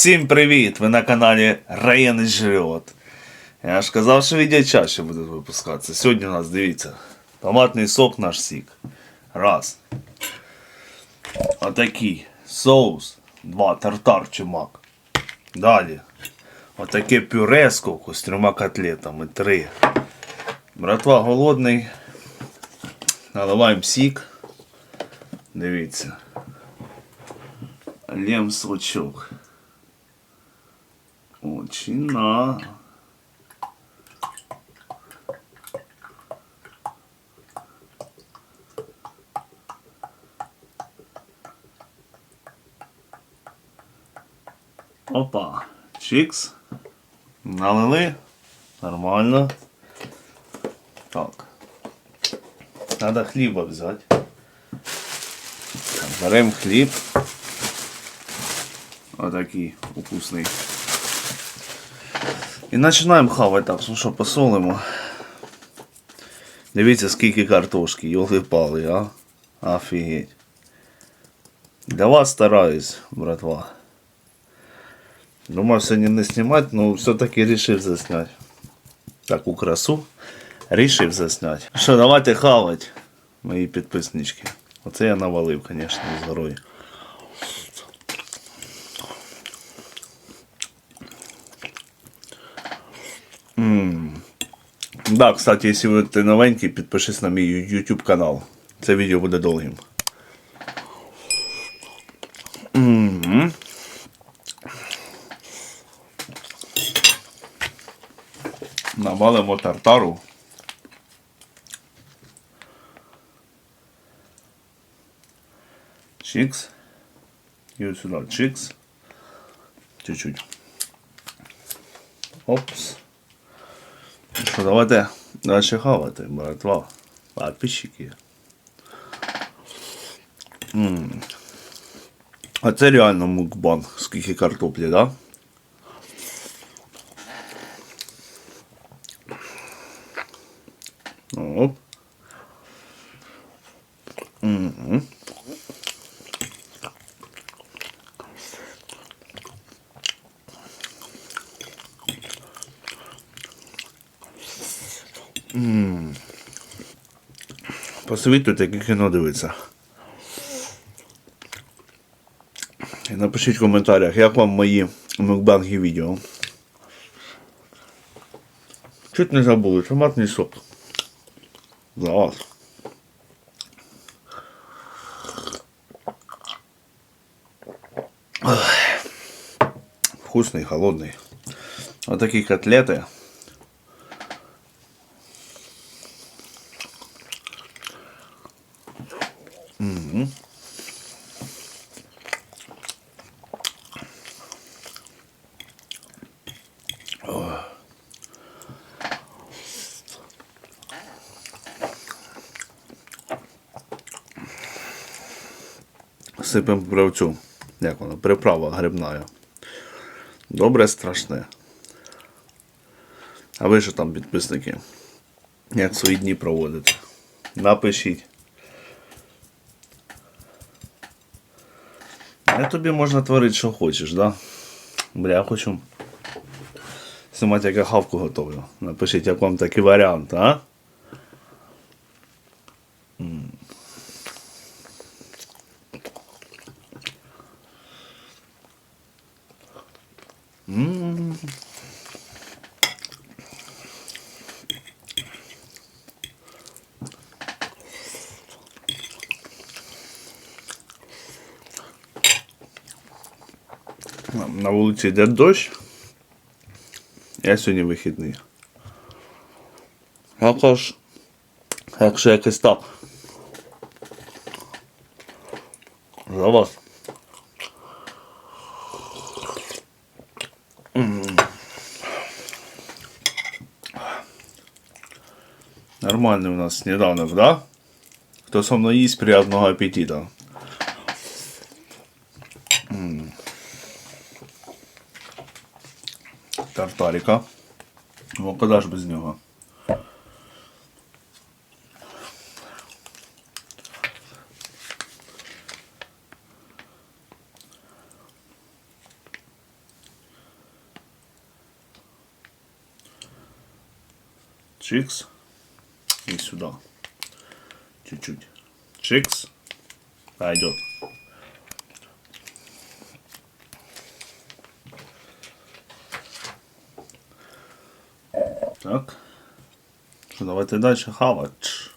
Всім привіт! Ви на каналі Раєнич Жрет. Я ж казав, що відео чаще буде випускатися. Сьогодні у нас, дивіться, томатний сок наш сік. Раз. Отакий соус. Два. Тартар чумак. Далі. Отаке пюре з трьома котлетами. Три. Братва голодний. Наливаємо сік. Дивіться. Лем сочок. Очень. Опа. Чикс. Налили. Нормально. Так. Надо хліба взяти. Беремо хліб. Отакий вкусний. І починаємо хавати так, ну що, посолимо. Дивіться, скільки картошки, йоли пали, а? Офігеть. Для вас стараюсь, братва. Думав сьогодні не знімати, але все-таки рішив засняти. Таку красу. Рішив засняти. Що, давайте хавати, мої підписнички. Оце я навалив, звісно, з горою. Да, кстати, якщо ти новенький, підпишись на мій YouTube канал. Це відео буде довгим. Навалимо тартару. Чикс. І сюди чикс. Чуть-чуть. Опс. Давайте далі хавати, братва. Подписчики. М. А це реально мукбан, скільки картоплі, да? Посовітуйте, яке кіно дивиться. Напишіть в коментарях, як вам мої мукбанги відео. Чуть не забули, томатний сок. За вас. Вкусний, холодний. Отакі котлети. Сипемо приправцю. Як воно? Приправа грибна. Добре, страшне. А ви що там, підписники? Як свої дні проводите? Напишіть. А тобі можна творити, що хочеш, да? Бля, я хочу знімати, як я хавку готовлю. Напишіть, як вам такий варіант, а? На вулиці йде дощ. Я сьогодні вихідний. Якось, якщо якось так. За вас. Нормальний у нас сніданок, да? Хто со мною їсть, приятного апетита. тартаріка. О, куди ж без нього? Чикс и сюда. Чуть-чуть. Чикс пойдет. Так. Давайте далі хавать.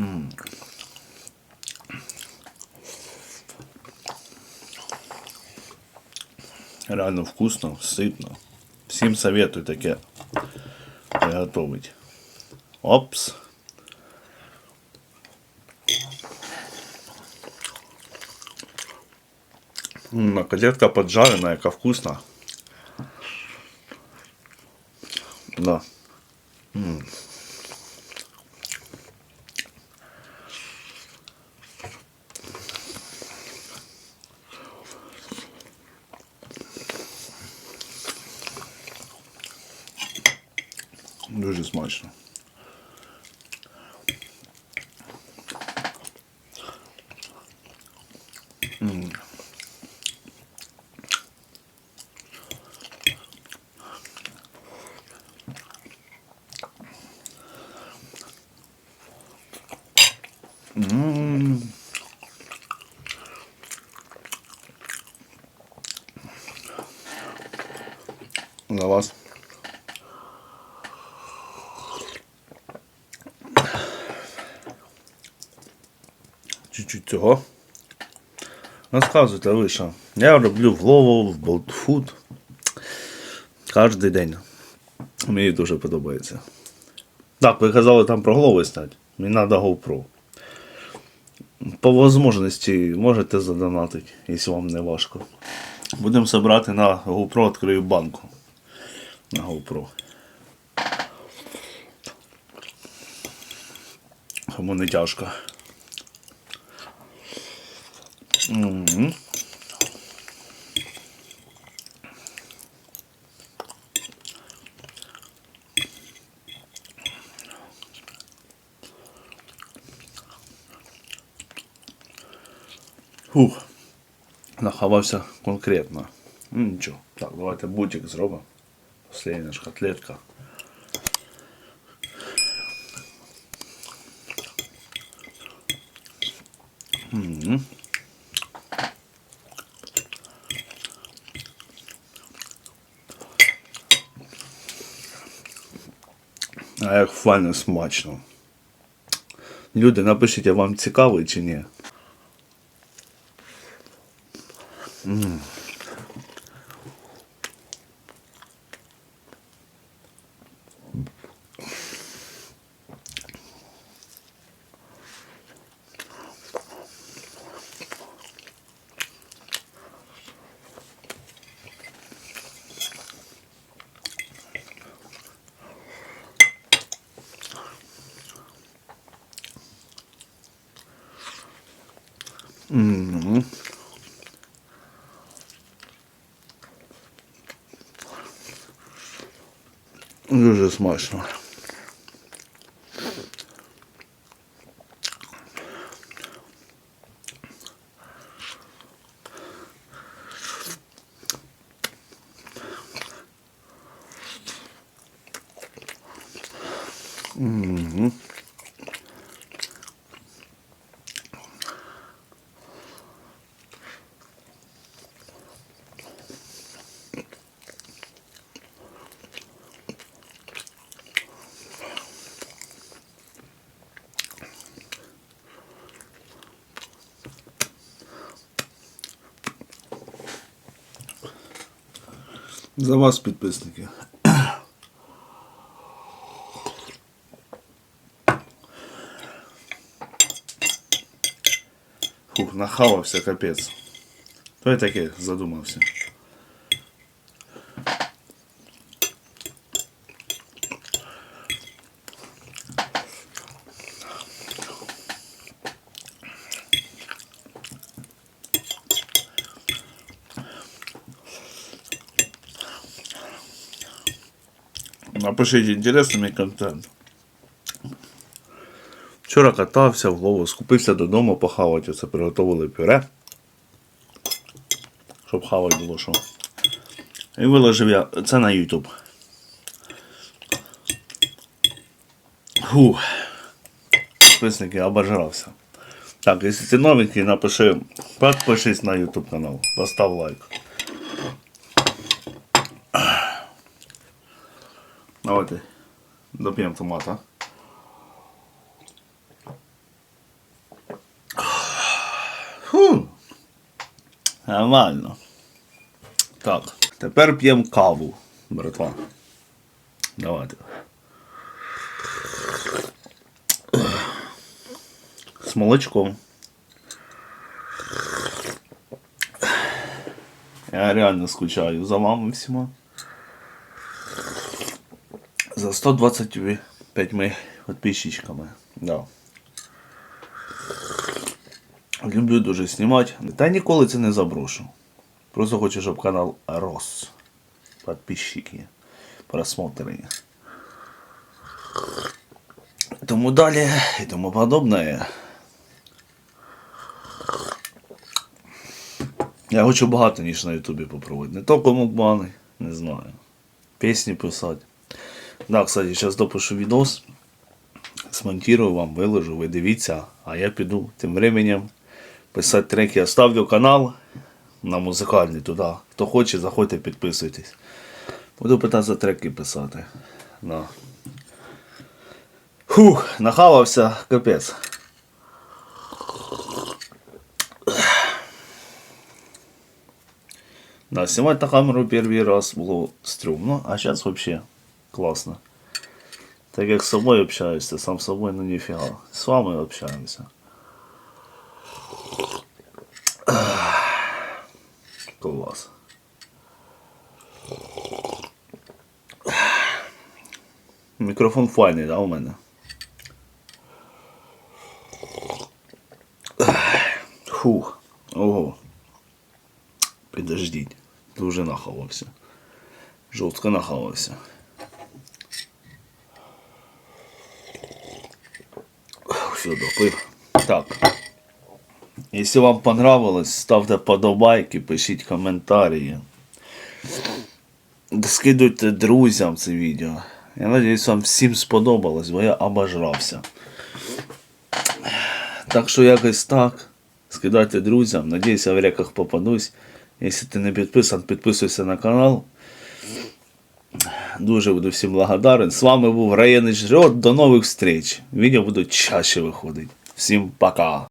М. Реально вкусно, сытно. Всім советую таке приготовить. Опс. М, а котлетка поджарена, яка вкусна. Да. М. Дуже смачно. За вас. Чуть-чуть цього. Розказуйте ви що. Я роблю влову в болтфуд кожен день. Мені дуже подобається. Так, ви казали там про голови стати. Мені треба GoPro. По можливості можете задонатити, якщо вам не важко. Будемо збирати на GoPro, відкрию банку. На GoPro. Кому не тяжко. Мгм. Фух. Нахавався конкретно. Ну нічого. Так, давайте бутик зробимо. Последня ж котлетка. Мгм. А як файно смачно. Люди, напишіть, а вам цікавий чи ні. Мгм. Дуже смачно. Мгм. За вас, підписники. Фух, нахавався капець. То я таке задумався. Напишіть, інтересний контент. Вчора катався в лову, скупився додому похавати. Оце приготували пюре. Щоб хавати було що. І виложив я це на YouTube. Фух. Підписники, обожрався. Так, якщо ти новенький, напиши, підпишись на YouTube канал, постав лайк. Давайте доп'ємо томата. Фу. Нормально. Так, тепер п'ємо каву, братва. Давайте. З молочком. Я реально скучаю за вами всіма. За 125 підписчиками. Да. Люблю дуже знімати. Та ніколи це не заброшу. Просто хочу, щоб канал рос. Подписчики. Просмотри. Тому далі і тому подобне. Я хочу багато ніж на Ютубі попробувати. Не тільки мукбани, не знаю. Пісні писати. Да, кстати, зараз допишу відос. Смонтирую вам, виложу, ви дивіться, а я піду тим временем писати треки. Я ставлю канал на музикальний туди. Хто хоче, заходьте, підписуйтесь. Буду питати за треки писати. Да. Фух, нахавався, капець. Да, снимать на камеру первый раз было стрёмно, а сейчас вообще классно. Так как с собой общаюсь, сам с собой, ну нифига. С вами общаемся. Класс. Мікрофон файний, да, у мене? Фух. Ого. Підождіть. Дуже нахавався. Жорстко нахавався. Все, допив. Так. Якщо вам понравилось, ставте подобайки, пишіть коментарі. Скидуйте друзям це відео. Я надіюсь, вам всім сподобалось, бо я обожрався. Так що якось так. Скидайте друзям. Надіюсь, я в реках попадусь. Якщо ти не підписан, підписуйся на канал. Дуже буду всім благодарен. З вами був Раєнич Рот. До нових встреч. Відео будуть чаще виходити. Всім пока.